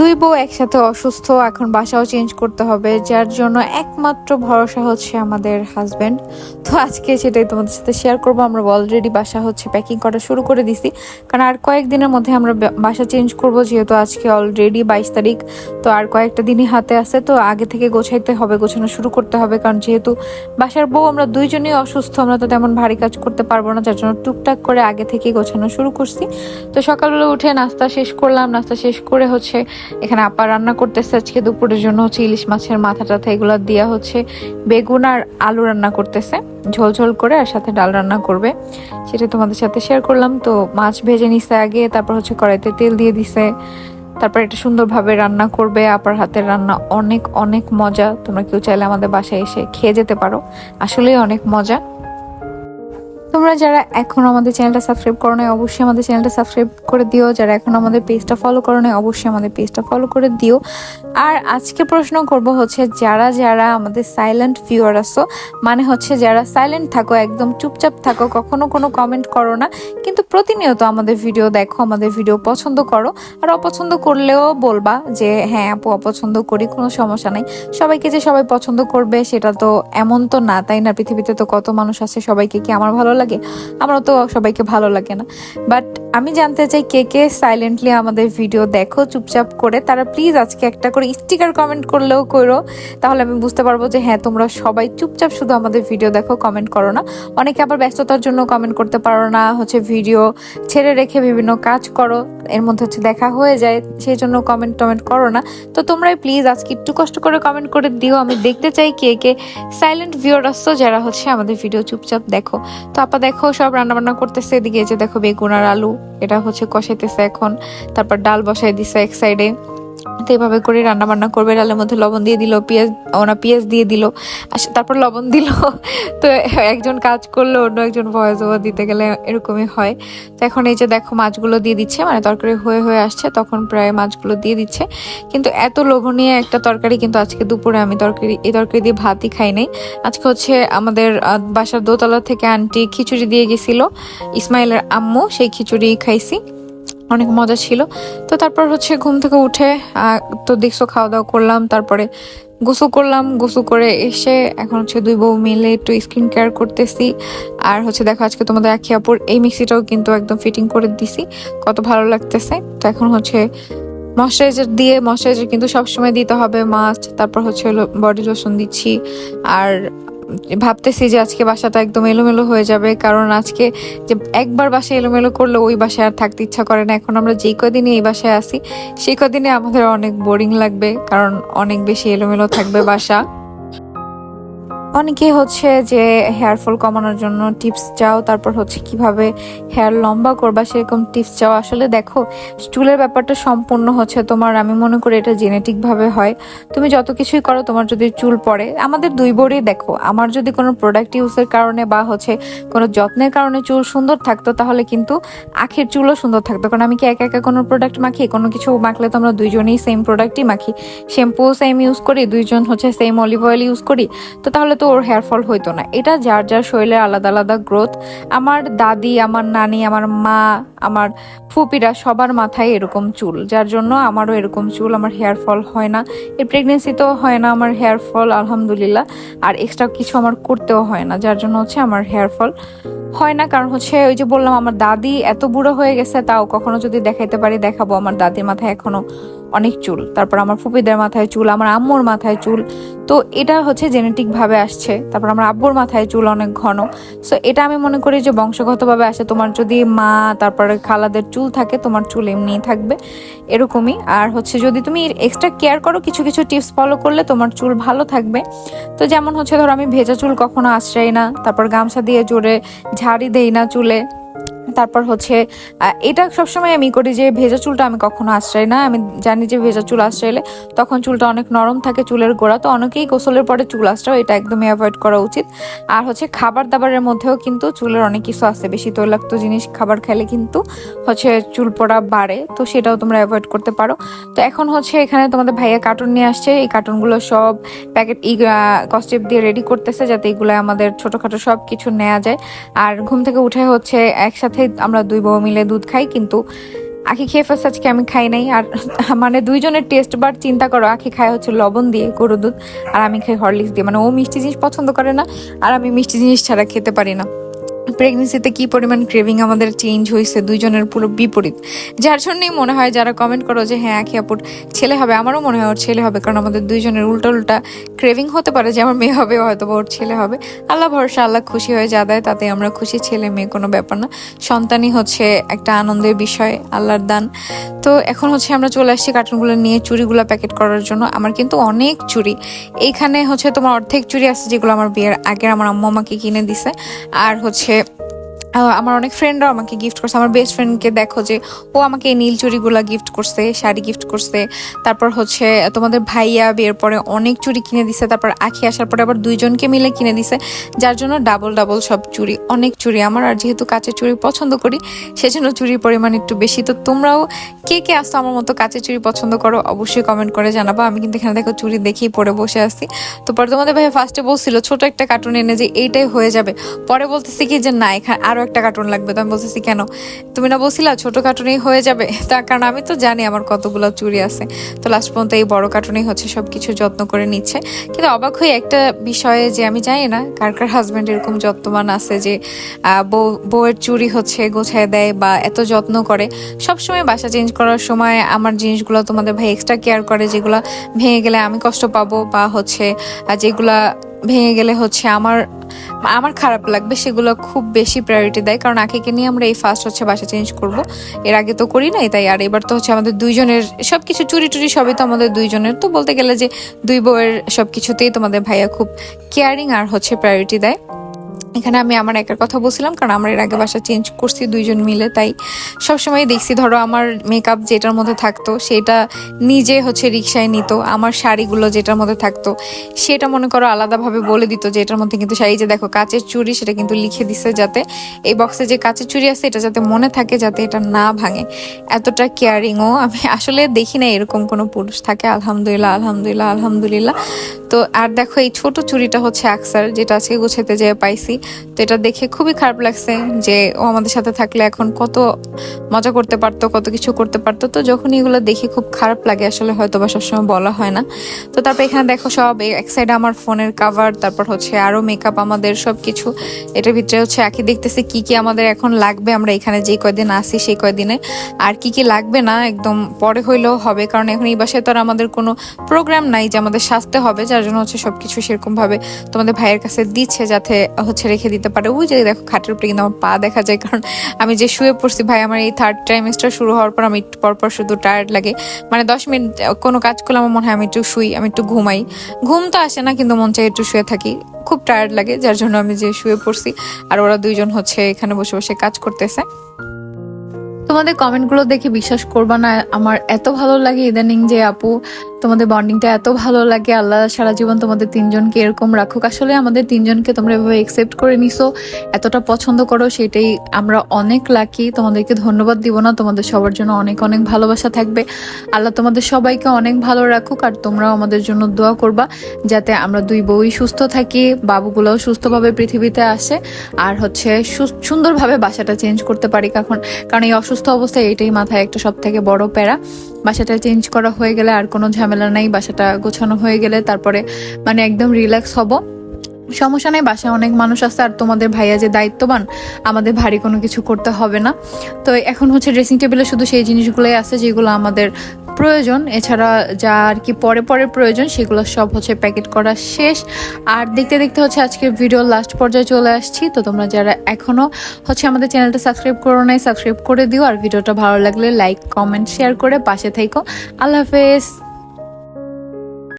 দুই বউ একসাথে অসুস্থ, এখন বাসাও চেঞ্জ করতে হবে, যার জন্য একমাত্র ভরসা হচ্ছে আমাদের হাজবেন্ড তো আজকে সেটাই তোমাদের সাথে শেয়ার করব, আমরা অলরেডি বাসা হচ্ছে প্যাকিং করা শুরু করে দিছি। কারণ আর কয়েকদিনের মধ্যে আমরা বাসা চেঞ্জ করব, যেহেতু আজকে অলরেডি বাইশ তারিখ, তো আর কয়েকটা দিনই হাতে আছে, তো আগে থেকে গোছাইতে হবে, গোছানো শুরু করতে হবে। কারণ যেহেতু বাসার বউ, আমরা দুইজনই অসুস্থ, আমরা তো তেমন ভারী কাজ করতে পারব না, যার জন্য টুকটাক করে আগে থেকে গোছানো শুরু করছি। তো সকালবেলা উঠে নাস্তা শেষ করলাম, নাস্তা শেষ করে হচ্ছে এখানে আপা রান্না করতেছে। আজকে দুপুরের জন্য হচ্ছে ইলিশ মাছের মাথা টাথা এগুলো দেওয়া হচ্ছে বেগুন আর আলু রান্না করতেছে। ঝোল ঝোল করে আর সাথে ডাল রান্না করবে। সেটা তোমাদের সাথে শেয়ার করলাম। তো মাছ ভেজে নিছে আগে, তারপর হচ্ছে কড়াইতে তেল দিয়ে দিছে। তারপর এটা সুন্দরভাবে রান্না করবে। আপার হাতের রান্না অনেক অনেক মজা। তোমরা কেউ চাইলে আমাদের বাসায় এসে খেয়ে যেতে পারো। আসলেই অনেক মজা। তোমরা যারা এখন আমাদের চ্যানেলটা সাবস্ক্রাইব করো নাই, অবশ্যই আমাদের চ্যানেলটা সাবস্ক্রাইব করে দিও। যারা এখন আমাদের পেজটা ফলো করো নাই, অবশ্যই আমাদের পেজটা ফলো করে দিও। আর আজকে প্রশ্ন করব হচ্ছে, যারা যারা আমাদের সাইলেন্ট ভিউয়ার আসো মানে হচ্ছে যারা সাইলেন্ট থাকো, একদম চুপচাপ থাকো, কখনো কোনো কমেন্ট করো না, কিন্তু প্রতিনিয়ত আমাদের ভিডিও দেখো, আমাদের ভিডিও পছন্দ করো, আর অপছন্দ করলেও বলবা যে হ্যাঁ আপু, অপছন্দ করি, কোনো সমস্যা নাই। সবাইকে যে সবাই পছন্দ করবে, সেটা তো এমন তো না, তাই না? পৃথিবীতে তো কত মানুষ আছে, সবাইকে কি আমার ভালো লাগে, আমারও তো সবাইকে ভালো লাগে না। বাট আমি জানতে চাই কে কে সাইলেন্টলি আমাদের ভিডিও দেখো, চুপচাপ করে। তারা প্লিজ আজকে একটা করে স্টিকার কমেন্ট করলেও করো। তাহলে আমি বুঝতে পারব যে হ্যাঁ তোমরা সবাই চুপচাপ শুধু আমাদের ভিডিও দেখো কমেন্ট করো না। অনেকে আবার ব্যস্ততার জন্য কমেন্ট করতে পারো না। হচ্ছে ভিডিও ছেড়ে রেখে বিভিন্ন কাজ করো। এর মধ্যে হচ্ছে দেখা হয়ে যায়, সেই জন্য কমেন্ট টমেন্ট করো না। তো তোমরাই প্লিজ আজকে একটু কষ্ট করে কমেন্ট করে দিও। আমি দেখতে চাই কে কে সাইলেন্ট ভিউর আসছো, যারা হচ্ছে আমাদের ভিডিও চুপচাপ দেখো। তো আপা দেখো সব রান্না বান্না করতেছে, এদিকে যে দেখো বেগুন আর আলু, এটা হচ্ছে কষাইতেছে এখন। তারপর ডাল বসাই দিছে এক সাইডে তো এভাবে করে রান্না বান্না করবে, ডালের মধ্যে লবণ দিয়ে দিল, পেঁয়াজ, ওনা পেঁয়াজ দিয়ে দিল তারপর লবণ দিল। তো একজন কাজ করল, অন্য একজন ভয়েস ওভার দিতে গেলে এরকমই হয়। তো এখন এই যে দেখো মাছগুলো দিয়ে দিচ্ছে মানে তরকারি হয়ে হয়ে আসছে, তখন প্রায় মাছগুলো দিয়ে দিচ্ছে। কিন্তু এত লোভনীয় একটা তরকারি কিন্তু আজকে দুপুরে আমি তরকারি, এই তরকারি দিয়ে ভাতই খাই নাই। আজকে হচ্ছে আমাদের বাসার দোতলা থেকে আন্টি খিচুড়ি দিয়ে গেছিল, ইসমাইলের আম্মু, সেই খিচুড়ি খাইছি। অনেক মজা ছিল। তো তারপর হচ্ছে ঘুম থেকে উঠে তো দেখছ খাওয়া দাওয়া করলাম তারপরে গোসল করলাম গোসল করে এসে এখন হচ্ছে দুই বউ মিলে একটু স্কিন কেয়ার করতেছি। আর হচ্ছে দেখো আজকে তোমাদের আখি আপুর এই মিক্সিটাও কিন্তু একদম ফিটিং করে দিছি। কত ভালো লাগতেছে। তো এখন হচ্ছে ময়শ্চারাইজার দিয়ে ময়শ্চারাইজার কিন্তু সবসময় দিতে হবে মাস্ট। তারপর হচ্ছে বডি লোশন দিচ্ছি। আর ভাবতেছি যে আজকে বাসাটা একদম এলোমেলো হয়ে যাবে, কারণ আজকে যে একবার বাসায় এলোমেলো করলে ওই বাসায় আর থাকতে ইচ্ছা করে না। এখন আমরা যেই কদিনে এই বাসায় আসি সেই কদিনে আমাদের অনেক বোরিং লাগবে, কারণ অনেক বেশি এলোমেলো থাকবে বাসা। অনেকে হচ্ছে যে হেয়ার ফল কমানোর জন্য টিপস চাও, তারপর হচ্ছে কীভাবে হেয়ার লম্বা করবা সেরকম টিপস চাও। আসলে দেখো, চুলের ব্যাপারটা সম্পূর্ণ হচ্ছে তোমার, আমি মনে করি এটা জেনেটিক ভাবে হয়। তুমি যত কিছুই করো, তোমার যদি চুল পড়ে, আমাদের দুই বোরই দেখো, আমার যদি কোনো প্রোডাক্ট ইউজের কারণে বা হচ্ছে কোনো যত্নের কারণে চুল সুন্দর থাকতো, তাহলে কিন্তু আখের চুলও সুন্দর থাকতো। কারণ আমি কি একা একা কোনো প্রোডাক্ট মাখি? কোনো কিছু মাখলে তো আমরা দুইজনেই সেম প্রোডাক্টই মাখি। শ্যাম্পু সেম ইউজ করি, দুইজন হচ্ছে সেম অলিভ অয়েল ইউজ করি। তো তাহলে তো ওর হেয়ার ফল হইতো না। এটা যার যার শরীরের আলাদা আলাদা গ্রোথ আমার দাদি, আমার নানি, আমার মা, আমার ফুপিরা সবার মাথায় এরকম চুল। যার জন্য আমারও এরকম চুল, আমার হেয়ার ফল হয় না। এই প্রেগনেন্সিতেও হয় না আমার হেয়ার ফল আলহামদুলিল্লাহ। আর এক্সট্রা কিছু আমার করতেও হয় না। যার জন্য হচ্ছে আমার হেয়ার ফল হয় না। কারণ হচ্ছে ওই যে বললাম, আমার দাদি এত বুড়ো হয়ে গেছে, তাও কখনো যদি দেখাইতে পারি, দেখাবো। আমার দাদির মাথায় এখনও অনেক চুল। তারপর আমার ফুপিদের মাথায় চুল, আমার আম্মুর মাথায় চুল। তো এটা হচ্ছে জেনেটিক ভাবে আসছে। তারপর আমার আব্বুর মাথায় চুল অনেক ঘন। সো এটা আমি মনে করি যে বংশগতভাবে আসে। তোমার যদি মা, তারপরে খালাদের চুল থাকে, তোমার চুল এমনিই থাকবে। এরকমই। আর হচ্ছে যদি তুমি এক্সট্রা কেয়ার করো, কিছু কিছু টিপস ফলো করলে তোমার চুল ভালো থাকবে। তো যেমন হচ্ছে ধরো আমি ভেজা চুল কখনো আশ্রয় না। তারপর গামছা দিয়ে জোরে ঝাড়ি দেই না চুলে। তারপর হচ্ছে এটা সবসময় আমি করি যে ভেজা চুলটা আমি কখনো আশ্রয় না। আমি জানি যে ভেজা চুল আশ্রয়লে তখন চুলটা অনেক নরম থাকে চুলের গোড়া। তো অনেকেই গোসলের পরে চুল আশ্রয়, এটা একদমই অ্যাভয়েড করা উচিত। আর হচ্ছে খাবার দাবারের মধ্যেও কিন্তু চুলের অনেক কিছু আছে। বেশি তৈলাক্ত জিনিস খাবার খেলে কিন্তু হচ্ছে চুল পড়া বাড়ে, তো সেটাও তোমরা অ্যাভয়েড করতে পারো। তো এখন হচ্ছে এখানে তোমাদের ভাইয়া কার্টুন নিয়ে আসছে। এই কার্টুনগুলো সব প্যাকেট কস্টেপ দিয়ে রেডি করতেছে যাতে এগুলো আমাদের ছোটোখাটো সব কিছু নেওয়া যায়। আর ঘুম থেকে উঠে হচ্ছে একসাথে আমরা দুই বউ মিলে দুধ খাই, কিন্তু আখি খেয়ে ফেলছে আজকে আমি খাই নাই। আর মানে দুইজনের টেস্ট বার চিন্তা করো, আখি খাই হচ্ছে লবণ দিয়ে গরু দুধ, আর আমি খাই হরলিক্স দিয়ে। মানে ও মিষ্টি জিনিস পছন্দ করে না, আর আমি মিষ্টি জিনিস ছাড়া খেতে পারি না। প্রেগনেন্সিতে কি পরিমাণ ক্রেভিং আমাদের চেঞ্জ হয়েছে দুইজনের পুরো বিপরীত? যার জন্যই মনে হয় যারা কমেন্ট করো যে হ্যাঁ আখি আপুর ছেলে হবে। আমারও মনে হয় ওর ছেলে হবে, কারণ আমাদের দুইজনের উল্টা উল্টা ক্রেভিং হতে পারে যে, আমার মেয়ে হবে হয়তো বা ওর ছেলে হবে। আল্লাহ ভরসা, আল্লাহ খুশি হয়ে যা দেয় তাতে আমরা খুশি। ছেলে, মেয়ে কোনো ব্যাপার না। সন্তানই হচ্ছে একটা আনন্দের বিষয়, আল্লাহর দান। তো এখন হচ্ছে আমরা চলে আসছি কার্টুনগুলো নিয়ে চুরিগুলো প্যাকেট করার জন্য। আমার কিন্তু অনেক চুরি এইখানে হচ্ছে তোমার অর্ধেক চুরি আছে যেগুলো আমার বিয়ের আগের আমার আম্মু আমাকে কিনে দিছে। আর হচ্ছে আমার অনেক ফ্রেন্ডরাও আমাকে গিফট করছে। আমার বেস্ট ফ্রেন্ডকে দেখো যে, ও আমাকে এই নীল চুড়িগুলো গিফট করছে, শাড়ি গিফট করছে। তারপর হচ্ছে, তোমাদের ভাইয়া বিয়ের পরে অনেক চুড়ি কিনে দিছে। তারপর আখি আসার পরে আবার দুইজনকে মিলে কিনে দিছে। যার জন্য ডাবল ডাবল সব চুড়ি, অনেক চুড়ি। আমার আর যেহেতু কাঁচের চুড়ি পছন্দ করি, সেজন্য চুরির পরিমাণ একটু বেশি। তো তোমরাও কে কে আসতো আমার মতো কাঁচের চুড়ি পছন্দ করো, অবশ্যই কমেন্ট করে জানাব। আমি কিন্তু এখানে দেখো চুড়ি দেখেই পরে বসে আছি। তো পরে তোমাদের ভাই ফার্স্টে বলছিল, ছোট একটা কার্টুন এনে যে এইটাই হয়ে যাবে। পরে বলতেছি কি যে, না, এখানে আরও একটা কার্টুন লাগবে। তো আমি বলতেছি, কেন? তুমি না বলছিলা ছোট কার্টুনেই হয়ে যাবে? তার কারণ আমি তো জানি আমার কতগুলো চুরি আছে। তো লাস্ট পর্যন্ত এই বড় কার্টুনেই হচ্ছে, সবকিছু যত্ন করে নিচ্ছে। কিন্তু অবাক হয়ে একটা বিষয়ে যে আমি জানি না, কার কার হাজব্যান্ড এরকম যত্নবান আছে যে বউ, বউয়ের চুরি হচ্ছে, গোছায় দেয় বা এত যত্ন করে, সবসময় বাসা চেঞ্জ করার সময় আমার জিনিসগুলো তোমাদের ভাই এক্সট্রা কেয়ার করে, যেগুলো ভেঙে গেলে আমি কষ্ট পাবো বা হচ্ছে যেগুলা ভেঙে গেলে হচ্ছে আমার আমার খারাপ লাগবে, সেগুলো খুব বেশি প্রায়োরিটি দেয়। কারণ আখিকে নিয়ে আমরা এই ফার্স্ট হচ্ছে বাসা চেঞ্জ করব। এর আগে তো করি নাই, তাই আর এবার তো হচ্ছে আমাদের দুইজনের সব কিছু চুরি টুরি সবই তো আমাদের দুইজনের। তো বলতে গেলে যে দুই বউয়ের সব কিছুতেই তোমাদের ভাইয়া খুব কেয়ারিং আর হচ্ছে প্রায়োরিটি দেয়। এখানে আমি আমার একার কথা বলছিলাম, কারণ আমার এর আগে বাসা চেঞ্জ করছি দুইজন মিলে, তাই সবসময় দেখছি, ধরো আমার মেকআপ যেটার মধ্যে থাকতো, সেটা নিজে হচ্ছে রিক্সায় নিত, আমার শাড়িগুলো যেটার মধ্যে থাকতো, সেটা মনে করো আলাদাভাবে বলে দিত যে এটার মধ্যে কিন্তু শাড়ি যে দেখো কাচের চুড়ি, সেটা কিন্তু লিখে দিছে যাতে এই বক্সে যে কাচের চুড়ি আছে, এটা যাতে মনে থাকে, যাতে এটা না ভাঙে। এতটা কেয়ারিংও আমি আসলে দেখি না এরকম কোনো পুরুষ থাকে, আলহামদুলিল্লাহ আলহামদুলিল্লাহ আলহামদুলিল্লাহ। তো আর দেখো এই ছোট চুড়িটা হচ্ছে আকসার যেটা আজকে গুছাতে যেয়ে পাইছি। তো এটা দেখে খুবই খারাপ লাগছে যে ও আমাদের সাথে থাকলে এখন কত মজা করতে পারতো, কত কিছু করতে পারতো। তো যখন এগুলো দেখি খুব খারাপ লাগে, আসলে হয়তো বা সবসময় বলা হয় না। তো তারপর এখানে দেখো সব এক সাইডে আমার ফোনের কাভার তারপর হচ্ছে আরও মেকআপ আমাদের সব কিছু এটার ভিতরে হচ্ছে একই দেখতেছে কি কি আমাদের এখন লাগবে, আমরা এখানে যে কয়দিন আসি সেই কয়দিনে। আর কি কি লাগবে না, একদম পরে হইলেও হবে, কারণ এখন এই বাসায় তো আর আমাদের কোনো প্রোগ্রাম নাই যে আমাদের সাজতে হবে, যার জন্য হচ্ছে সবকিছু সেরকম ভাবে তোমাদের ভাইয়ের কাছে দিচ্ছে যাতে হচ্ছে রেখে দিতে পারে। যে দেখো, খাটের উপরে কিন্তু আমার পা দেখা যায়, কারণ আমি যে শুয়ে পড়ছি ভাই, আমার এই থার্ড ট্রাইমেস্টার শুরু হওয়ার পর আমি একটু পর পর শুধু টায়ার্ড লাগে। মানে দশ মিনিট, কোনো কাজ করলে আমার মনে হয় আমি একটু শুই, আমি একটু ঘুমাই। ঘুম তো আসে না, কিন্তু মন চাই একটু শুয়ে থাকি। খুব টায়ার্ড লাগে, যার জন্য আমি যে শুয়ে পড়ছি, আর ওরা দুইজন হচ্ছে এখানে বসে বসে কাজ করতেছে। তোমাদের কমেন্টগুলো দেখে বিশ্বাস করবা না, আমার এত ভালো লাগে ইদানিং যে আপু তোমাদের বন্ডিংটা এত ভালো লাগে, আল্লাহ সারা জীবন তোমাদের তিনজনকে এরকম রাখুক। আসলে আমাদের তিনজনকে তোমরা এভাবে একসেপ্ট করে নিছো, এতটা পছন্দ করো, সেটাই আমরা অনেক লাকি তোমাদেরকে ধন্যবাদ দিব না, তোমাদের সবার জন্য অনেক অনেক ভালোবাসা থাকবে। আল্লাহ তোমাদের সবাইকে অনেক ভালো রাখুক, আর তোমরাও আমাদের জন্য দোয়া করবা, যাতে আমরা দুই বউই সুস্থ থাকি, বাবুগুলোও সুস্থভাবে পৃথিবীতে আসে, আর হচ্ছে সুন্দরভাবে বাসাটা চেঞ্জ করতে পারি কখন। কারণ এই অসুস্থ অবস্থায় এটাই মাথায় একটা সব থেকে বড় প্যারা। বাসাটা চেঞ্জ করা হয়ে গেলে আর কোনো ঝামেলা নাই, বাসাটা গোছানো হয়ে গেলে তারপরে মানে একদম রিল্যাক্স হব। সমস্যা নেই, বাসায় অনেক মানুষ আছে আর তোমাদের ভাইয়া যে দায়িত্ববান, আমাদের ভারী কোনো কিছু করতে হবে না। তো এখন হচ্ছে ড্রেসিং টেবিলে শুধু সেই জিনিসগুলোই আছে যেগুলো আমাদের প্রয়োজন, এছাড়া যা আর কি পরে পরে প্রয়োজন, সেগুলো সব হচ্ছে প্যাকেট করা শেষ। আর দেখতে দেখতে হচ্ছে আজকের ভিডিও লাস্ট পর্যায়ে চলে আসছি। তো তোমরা যারা এখনও হচ্ছে আমাদের চ্যানেলটা সাবস্ক্রাইব করো নাই সাবস্ক্রাইব করে দিও। আর ভিডিওটা ভালো লাগলে লাইক কমেন্ট শেয়ার করে পাশে থেকো আল্লাহ হাফেজ।